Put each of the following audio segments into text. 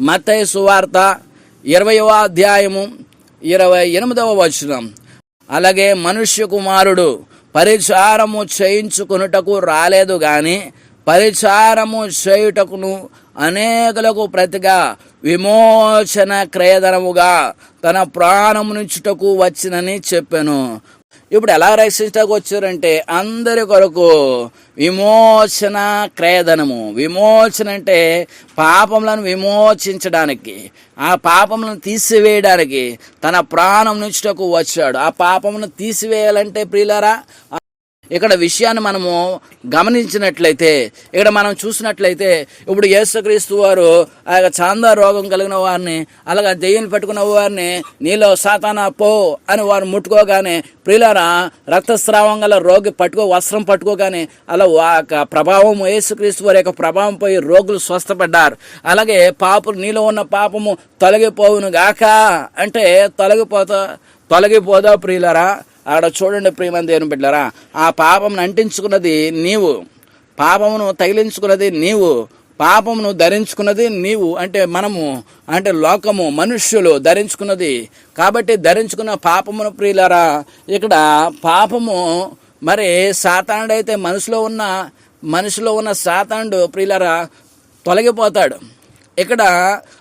మతయ సువార్త ఇరవయవ అధ్యాయము ఇరవై ఎనిమిదవ వచనం. అలాగే మనుష్య కుమారుడు పరిచారము చేయించుకొనుటకు రాలేదు గాని పరిచారము చేయుటకును అనేకులకు ప్రతిగా విమోచన క్రయధనముగా తన ప్రాణమునిచ్చుటకు వచ్చినని చెప్పాను. ఇప్పుడు ఎలా రక్షించడానికి వచ్చారంటే అందరి కొరకు విమోచన క్రయధనము విమోచన అంటే పాపములను విమోచించడానికి ఆ పాపములను తీసివేయడానికి తన ప్రాణం నుంచుటకు వచ్చాడు. ఆ పాపమును తీసివేయాలంటే ప్రియులరా ఇక్కడ విషయాన్ని మనము గమనించినట్లయితే ఇక్కడ మనం చూసినట్లయితే ఇప్పుడు యేసుక్రీస్తు వారు ఆ యొక్క చాందా రోగం కలిగిన వారిని అలాగే దెయ్యం పట్టుకున్న వారిని నీలో సాతానా పో అని వారు ముట్టుకోగానే ప్రియులారా రక్తస్రావం గల రోగి పట్టుకో వస్త్రం పట్టుకోగానే అలా ఆ యొక్క ప్రభావం యేసుక్రీస్తు వారి యొక్క ప్రభావం పోయి రోగులు స్వస్థపడ్డారు. అలాగే పాపం నీలో ఉన్న పాపము తొలగిపోవును గాక అంటే తొలగిపోతా తొలగిపోదా ప్రియులరా? ఆడ చూడండి ప్రియమని దేవుని బిడ్డలారా ఆ పాపమును అంటించుకున్నది నీవు పాపమును తగిలించుకున్నది నీవు పాపమును ధరించుకున్నది నీవు అంటే మనము అంటే లోకము మనుష్యులు ధరించుకున్నది. కాబట్టి ధరించుకున్న పాపమును ప్రియులరా ఇక్కడ పాపము మరి సాతానుడైతే మనసులో ఉన్న మనిషిలో ఉన్న సాతానుడు ప్రియులరా తొలగిపోతాడు. ఇక్కడ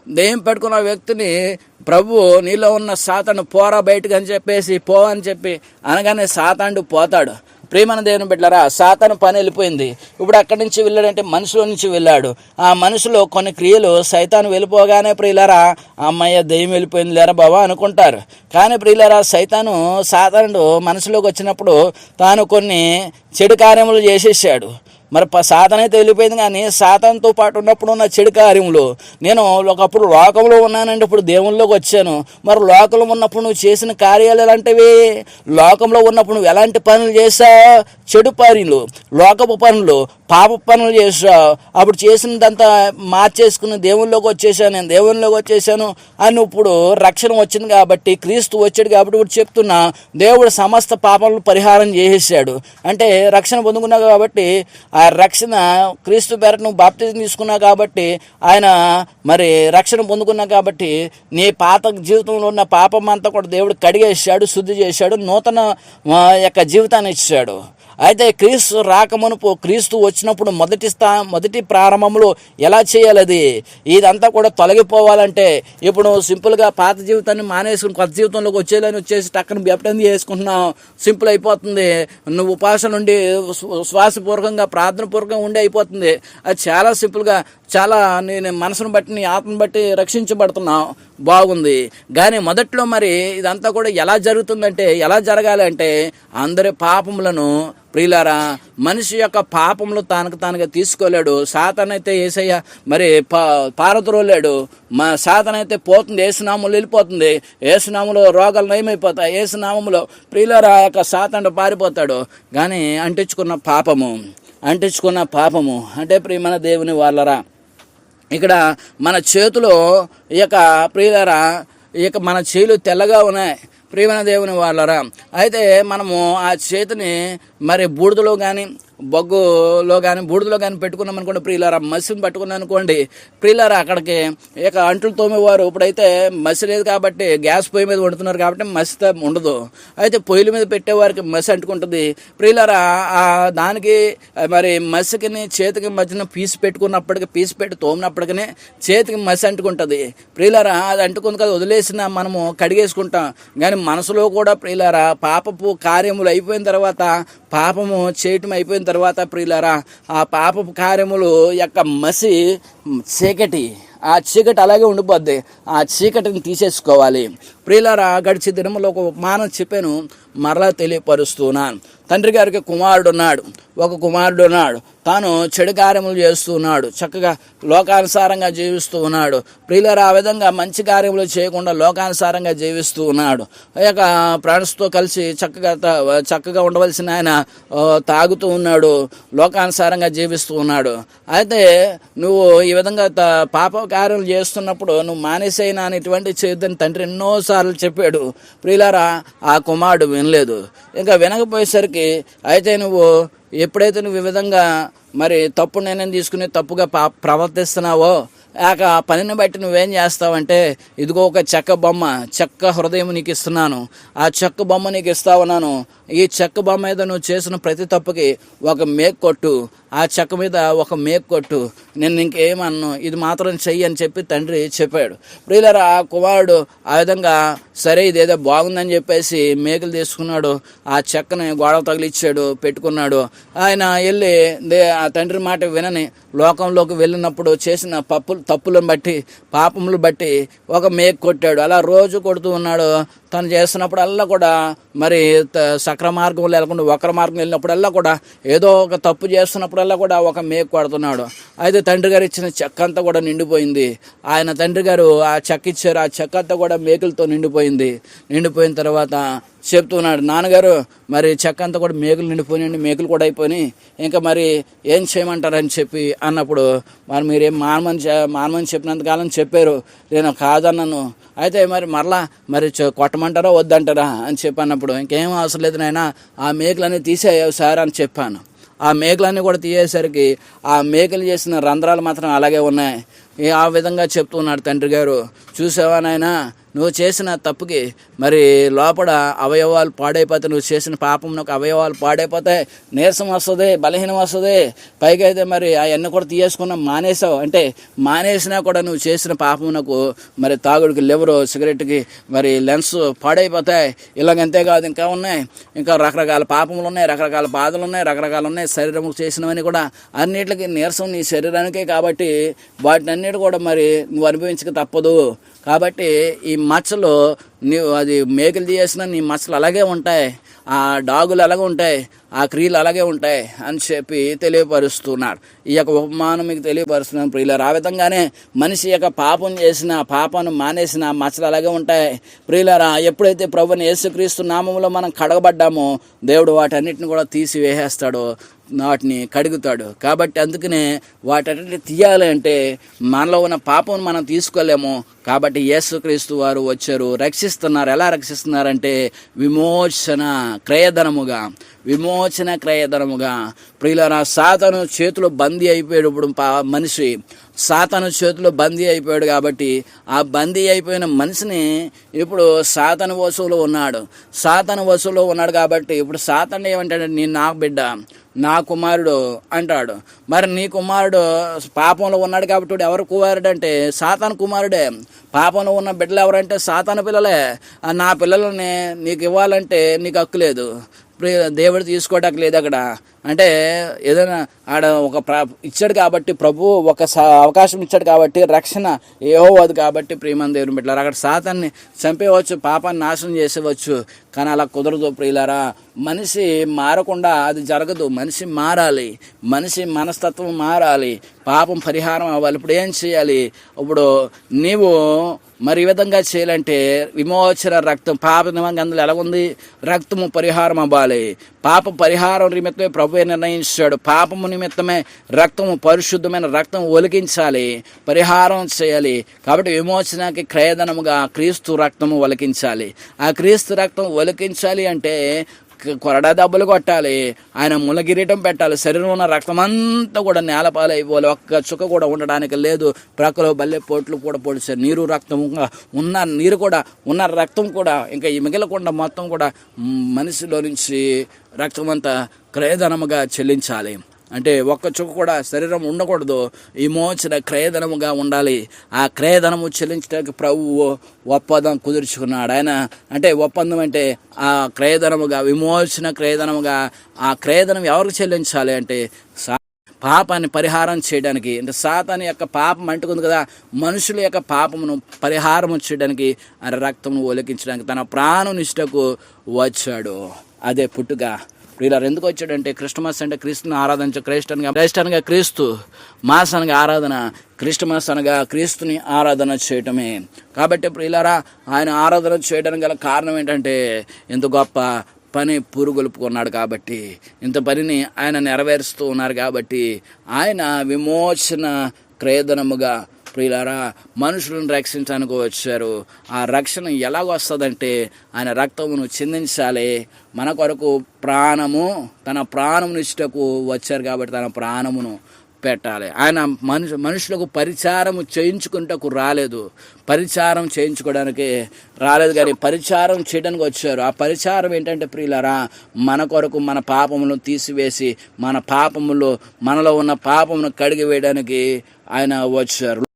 దెయ్యం పెట్టుకున్న వ్యక్తిని ప్రభు నీలో ఉన్న సాతాను పోరా బయటకు అని చెప్పేసి పో అని చెప్పి అనగానే సాతాండు పోతాడు. ప్రేమను దేవుని బిడ్డరా సాతాను పని వెళ్ళిపోయింది. ఇప్పుడు అక్కడి నుంచి వెళ్ళాడంటే మనుషుల నుంచి వెళ్ళాడు. ఆ మనుషులో కొన్ని క్రియలు సైతాను వెళ్ళిపోగానే ప్రియులరా అమ్మయ్య దెయ్యం వెళ్ళిపోయింది లేరా బాబా అనుకుంటారు. కానీ ప్రియులరా సైతాను సాతానుడు మనసులోకి వచ్చినప్పుడు తాను కొన్ని చెడు కార్యములు చేసేసాడు. మరి ప- సాధన అయితే వెళ్ళిపోయింది కానీ సాధనతో పాటు ఉన్నప్పుడు ఉన్న చెడు కార్యంలో నేను ఒకప్పుడు లోకంలో ఉన్నానంటే ఇప్పుడు దేవుళ్ళలోకి వచ్చాను. మరి లోకంలో ఉన్నప్పుడు నువ్వు చేసిన కార్యాలు ఎలాంటివి? లోకంలో ఉన్నప్పుడు నువ్వు ఎలాంటి పనులు చేసావు చెడు పనులు లోకపు పనులు పాప పనులు చేసావు అప్పుడు చేసినదంతా మార్చేసుకుని దేవుళ్ళలోకి వచ్చేసాను. నేను దేవుళ్ళలోకి వచ్చేసాను అని ఇప్పుడు రక్షణ వచ్చింది కాబట్టి క్రీస్తు వచ్చాడు కాబట్టి ఇప్పుడు చెప్తున్నా దేవుడు సమస్త పాపములు పరిహారం చేసేసాడు. అంటే రక్షణ పొందుకున్నావు కాబట్టి ఆ రక్షణ క్రీస్తు పేరట నువ్వు బాప్తిజం తీసుకున్నావు కాబట్టి ఆయన మరి రక్షణ పొందుకున్నావు కాబట్టి నీ పాత జీవితంలో ఉన్న పాపం అంతా కూడా దేవుడు కడిగేసాడు శుద్ధి చేశాడు నూతన యొక్క జీవితాన్ని ఇచ్చాడు. అయితే క్రీస్తు రాకమునుపు క్రీస్తు వచ్చినప్పుడు మొదటి స్థా మొదటి ప్రారంభంలో ఎలా చేయాలి అది ఇదంతా కూడా తొలగిపోవాలంటే ఇప్పుడు సింపుల్గా పాత జీవితాన్ని మానేసుకుని కొత్త జీవితంలోకి వచ్చేయాలని వచ్చేసి టక్కన బెప్టంది చేసుకుంటున్నావు సింపుల్ అయిపోతుంది. నువ్వు ఉపాసన నుండి శ్వాసపూర్వకంగా శ్వాసపూర్వకంగా ప్రార్థనపూర్వకంగా ఉండి అయిపోతుంది. అది చాలా సింపుల్గా చాలా నేను మనసును బట్టి నీ ఆత్మను బట్టి రక్షించబడుతున్నావు బాగుంది. కానీ మొదట్లో మరి ఇదంతా కూడా ఎలా జరుగుతుందంటే ఎలా జరగాలి అంటే అందరి పాపములను ప్రియులారా మనిషి యొక్క పాపములు తానకు తానుగా తీసుకోలేడు. సాతనైతే ఏసయ్య మరి పా పారద్రోలేడు. మా సాతనైతే పోతుంది. ఏసునాములు వెళ్ళిపోతుంది. ఏసునామంలో రోగాలు నయమైపోతాయి. ఏసునామంలో ప్రియులారా యొక్క సాతండ పారిపోతాడు. కానీ అంటించుకున్న పాపము. అంటించుకున్న పాపము. అంటే ప్రియమైన దేవుని వాళ్ళరా ఇక్కడ మన చేతిలో ఈ యొక్క ప్రియులరా ఈ యొక్క మన చేతులు తెల్లగా ఉన్నాయి. ప్రియమైన దేవుని వాళ్ళరా అయితే మనము ఆ చేతిని మరి బూడిదలో కానీ బొగ్గులో కానీ బూడిదలో కానీ పెట్టుకున్నాం అనుకోండి ప్రియులారా మసిని పట్టుకున్నాం అనుకోండి ప్రియులారా అక్కడికి ఇక అంట్లు తోమేవారు ఇప్పుడైతే మసి లేదు కాబట్టి గ్యాస్ పొయ్యి మీద వండుతున్నారు కాబట్టి మసి ఉండదు. అయితే పొయ్యిల మీద పెట్టేవారికి మసి అంటుకుంటుంది. ప్రియులారా దానికి మరి మసికిని చేతికి మధ్యన పీసు పెట్టుకున్నప్పటికీ పీసు పెట్టి తోమినప్పటికీ చేతికి మసి అంటుకుంటుంది. ప్రియులారా అది అంటుకుంది కదా వదిలేసిన మనము కడిగేసుకుంటాం. కానీ మనసులో కూడా ప్రియులారా పాపపు కార్యములు అయిపోయిన తర్వాత పాపము చేయటం అయిపోయిన తర్వాత ప్రియులరా ఆ పాపపు కార్యములు యొక్క మసి చీకటి. ఆ చీకటి అలాగే ఉండిపోద్ది. ఆ చీకటిని తీసేసుకోవాలి. ప్రియులారా గడిచి దినములో ఒక ఉపమానం చెప్పాను. మరలా తెలియపరుస్తున్నాను తండ్రి గారికి కుమారుడు ఉన్నాడు ఒక కుమారుడు ఉన్నాడు తాను చెడు కార్యములు చేస్తూ ఉన్నాడు చక్కగా లోకానుసారంగా జీవిస్తూ ఉన్నాడు ప్రియులారా ఆ విధంగా మంచి కార్యములు చేయకుండా లోకానుసారంగా జీవిస్తూ ఉన్నాడు ఆ యొక్క ఫ్రెండ్స్తో కలిసి చక్కగా చక్కగా ఉండవలసిన ఆయన తాగుతూ ఉన్నాడు. లోకానుసారంగా జీవిస్తూ ఉన్నాడు అయితే నువ్వు ఈ విధంగా పాప కార్యాలు చేస్తున్నప్పుడు నువ్వు మానేసైనా అనేటువంటి చేద్దని తండ్రి ఎన్నోసార్లు చెప్పాడు. ప్రియులారా ఆ కుమారుడు వినలేదు. ఇంకా వినకపోయేసరికి అయితే నువ్వు ఎప్పుడైతే నువ్వు ఈ విధంగా మరి తప్పు నిర్ణయం తీసుకుని తప్పుగా ప్రవర్తిస్తున్నావో ఆ పనిని బట్టి నువ్వేం చేస్తావంటే ఇదిగో ఒక చెక్క బొమ్మ చెక్క హృదయం నీకు ఇస్తున్నాను ఆ చెక్క బొమ్మ నీకు ఇస్తా ఉన్నాను ఈ చెక్క బొమ్మ మీద నువ్వు చేసిన ప్రతి తప్పుకి ఒక మేక్ కొట్టు. ఆ చెక్క మీద ఒక మేక్ కొట్టు. నేను ఇంకేమన్ను? ఇది మాత్రం చెయ్యి అని చెప్పి తండ్రి చెప్పాడు. ప్రియులరా ఆ కుమారుడు ఆ విధంగా సరే ఇదేదో బాగుందని చెప్పేసి మేకులు తీసుకున్నాడు. ఆ చెక్కని గోడ తగిలిచ్చాడు పెట్టుకున్నాడు. ఆయన వెళ్ళి ఆ తండ్రి మాట వినని లోకంలోకి వెళ్ళినప్పుడు చేసిన పప్పులు తప్పులను బట్టి పాపములు బట్టి ఒక మేక్ కొట్టాడు. అలా రోజు కొడుతూ ఉన్నాడు. తను చేస్తున్నప్పుడల్లా కూడా మరి త- సక్ర మార్గంలో వెళ్ళకుండా వక్ర మార్గం వెళ్ళినప్పుడల్లా కూడా ఏదో ఒక తప్పు చేస్తున్నప్పుడల్లా కూడా ఒక మేక్ కొడుతున్నాడు. అయితే తండ్రి గారు ఇచ్చిన చెక్క అంతా కూడా నిండిపోయింది. ఆయన తండ్రి గారు ఆ చెక్క ఇచ్చారు. ఆ చెక్క అంతా కూడా మేకులతో నిండిపోయింది. నిండిపోయిన తర్వాత చెప్తున్నాడు నాన్నగారు మరి చెక్క అంతా కూడా మేకులు నిండిపోయినాయండి మేకులు కూడా అయిపోయినాయి. ఇంకా మరి ఏం చేయమంటారని చెప్పి అన్నప్పుడు మరి మీరేం మానమని మానమని చెప్పినంతకాలం చెప్పారు. నేను కాదన్నాను. అయితే మరి మరలా మరి కొట్టమంటారా వద్దంటారా అని చెప్పి అన్నప్పుడు ఇంకేం అవసరం లేదు నాయన ఆ మేకులన్నీ తీసేయవు సార్ అని చెప్పాను. ఆ మేకలన్నీ కూడా తీయేసరికి ఆ మేకలు చేసిన రంధ్రాలు మాత్రం అలాగే ఉన్నాయి. ఆ విధంగా చెప్తున్నాడు తండ్రి గారు. చూసావా నాయనా నువ్వు చేసిన తప్పుకి మరి లోపల అవయవాలు పాడైపోతాయి. నువ్వు చేసిన పాపం నాకు అవయవాలు పాడైపోతాయి. నీరసం వస్తుంది బలహీనం వస్తుంది. పైగా అయితే మరి అవన్నీ కూడా తీయేసుకున్నా మానేసావు. అంటే మానేసినా కూడా నువ్వు చేసిన పాపం నాకు మరి తాగుడికి లివరు సిగరెట్కి మరి లెన్స్ పాడైపోతాయి. ఇలాగంతే కాదు ఇంకా ఉన్నాయి. ఇంకా రకరకాల పాపములు ఉన్నాయి రకరకాల బాధలు ఉన్నాయి రకరకాలు ఉన్నాయి. శరీరం చేసినవని కూడా అన్నిటికి నీరసం నీ శరీరానికే కాబట్టి వాటిని అన్నిటి కూడా మరి నువ్వు అనుభవించక తప్పదు. కాబట్టి ఈ మచ్చలు నీవు అది మేకలు తీయేసిన నీ మచ్చలు అలాగే ఉంటాయి. ఆ డాగులు అలాగే ఉంటాయి. ఆ క్రియలు అలాగే ఉంటాయి అని చెప్పి తెలియపరుస్తున్నాడు ఈ యొక్క ఉపమానం మీకు తెలియపరుస్తున్నాను ప్రియులారు. ఆ విధంగానే మనిషి యొక్క పాపం చేసిన పాపను మానేసిన మచ్చలు అలాగే ఉంటాయి. ప్రియులారా ఎప్పుడైతే ప్రభుని యేసుక్రీస్తు నామంలో మనం కడగబడ్డామో దేవుడు వాటన్నిటిని కూడా తీసి వేసేస్తాడు వాటిని కడుగుతాడు. కాబట్టి అందుకనే వాటన్నిటిని తీయాలి అంటే మనలో ఉన్న పాపం మనం తీసుకోలేము. కాబట్టి యేసుక్రీస్తు వారు వచ్చారు. రక్షిస్తున్నారు. ఎలా రక్షిస్తున్నారంటే విమోచన క్రయధనముగా. విమోచన క్రయధనముగా. ప్రియులరా సాతను చేతిలో బందీ అయిపోయాడు ఇప్పుడు పా- మనిషి సాతను చేతిలో బందీ అయిపోయాడు కాబట్టి ఆ బందీ అయిపోయిన మనిషిని ఇప్పుడు సాతను వసువులో ఉన్నాడు. సాతను వసువులో ఉన్నాడు కాబట్టి ఇప్పుడు సాతను ఏమంటాడు నేను నా బిడ్డ. నా కుమారుడు అంటాడు. మరి నీ కుమారుడు పాపంలో ఉన్నాడు కాబట్టి వాడు ఎవరు కుమారుడు అంటే సాతాను కుమారుడే. పాపంలో ఉన్న బిడ్డలు ఎవరంటే? సాతాను పిల్లలే. నా పిల్లలని నీకు ఇవ్వాలంటే నీకు హక్కు లేదు. దేవుడు తీసుకోవడానికి లేదు అక్కడ. అంటే ఏదైనా ఆడ ఒక ఇచ్చాడు కాబట్టి ప్రభు ఒక అవకాశం ఇచ్చాడు కాబట్టి రక్షణ ఏవో అది కాబట్టి ప్రియమని దేవుని పెట్టారు అక్కడ సాతాన్ని చంపేయవచ్చు పాపాన్ని నాశనం చేసేవచ్చు కానీ అలా కుదరదు ప్రియులారా. మనిషి మారకుండా అది జరగదు. మనిషి మారాలి. మనిషి మనస్తత్వం మారాలి. పాపం పరిహారం అవ్వాలి. ఇప్పుడు ఏం చేయాలి? ఇప్పుడు నీవు మరి ఈ విధంగా చేయాలంటే విమోచన రక్తం పాప నిమంగా అందులో ఎలా ఉంది? రక్తము పరిహారం అవ్వాలి. పాప పరిహారం నిమిత్తమే ప్రభు నిర్ణయించాడు. పాపము నిమిత్తమే రక్తము పరిశుద్ధమైన రక్తం ఒలికించాలి పరిహారం చేయాలి. కాబట్టి విమోచనకి క్రయధనముగా క్రీస్తు రక్తము ఒలికించాలి ఆ క్రీస్తు రక్తం ఒలికించాలి అంటే కొరడా దెబ్బలు కొట్టాలి. ఆయన ములగిరీటం పెట్టాలి. శరీరం ఉన్న రక్తం అంతా కూడా నేలపాలైపోవాలి. ఒక్క చుక్క కూడా ఉండడానికి లేదు. ప్రక్కలో బల్లె పోట్లు కూడా పొడిచారు. నీరు రక్తం ఉన్న నీరు కూడా ఉన్న రక్తం కూడా ఇంకా ఈ మిగలకుండా మొత్తం కూడా మనిషిలో నుంచి రక్తం అంతా క్రయధనముగా చెల్లించాలి. అంటే ఒక్క చుక్క కూడా శరీరం ఉండకూడదు. విమోచన క్రయధనముగా ఉండాలి. ఆ క్రయధనము చెల్లించడానికి ప్రభువు ఒప్పందం కుదుర్చుకున్నాడు. ఆయన అంటే ఒప్పందం అంటే ఆ క్రయధనముగా విమోచన క్రయధనముగా ఆ క్రయధనం ఎవరికి చెల్లించాలి అంటే సా పాపాన్ని పరిహారం చేయడానికి. అంటే సాతాని యొక్క పాపం అంటుకుంది కదా మనుషుల యొక్క పాపమును పరిహారం చేయడానికి ఆయన రక్తమును ఒలికించడానికి తన ప్రాణనిష్టకు వచ్చాడు. అదే పుట్టుక వీళ్ళ ఎందుకు వచ్చాడంటే క్రిస్టమస్ అంటే క్రీస్తుని ఆరాధించ క్రైస్ట్ అనగా క్రీస్తు మాస్ అనగా ఆరాధన క్రిస్టమస్ అనగా క్రీస్తుని ఆరాధన చేయటమే. కాబట్టి ప్రియులారా ఆయన ఆరాధన చేయడానికి గల కారణం ఏంటంటే ఎంత గొప్ప పని పురుగొలుపుకున్నాడు కాబట్టి ఇంత పనిని ఆయన నెరవేరుస్తూ ఉన్నారు కాబట్టి ఆయన విమోచన క్రయధనముగా ప్రియులారా మనుషులను రక్షించడానికి వచ్చారు. ఆ రక్షణ ఎలాగొస్తుందంటే ఆయన రక్తమును చిందించాలి. మన కొరకు ప్రాణము తన ప్రాణమును ఇచ్చటకు వచ్చారు కాబట్టి తన ప్రాణమును పెట్టాలి. ఆయన మనుషు మనుషులకు పరిచారం చేయించుకుంటకు రాలేదు. పరిచారం చేయించుకోవడానికి రాలేదు కానీ పరిచారం చేయడానికి వచ్చారు. ఆ పరిచారం ఏంటంటే ప్రియులరా మన కొరకు మన పాపములను తీసివేసి మన పాపములు మనలో ఉన్న పాపమును కడిగి వేయడానికి ఆయన వచ్చారు.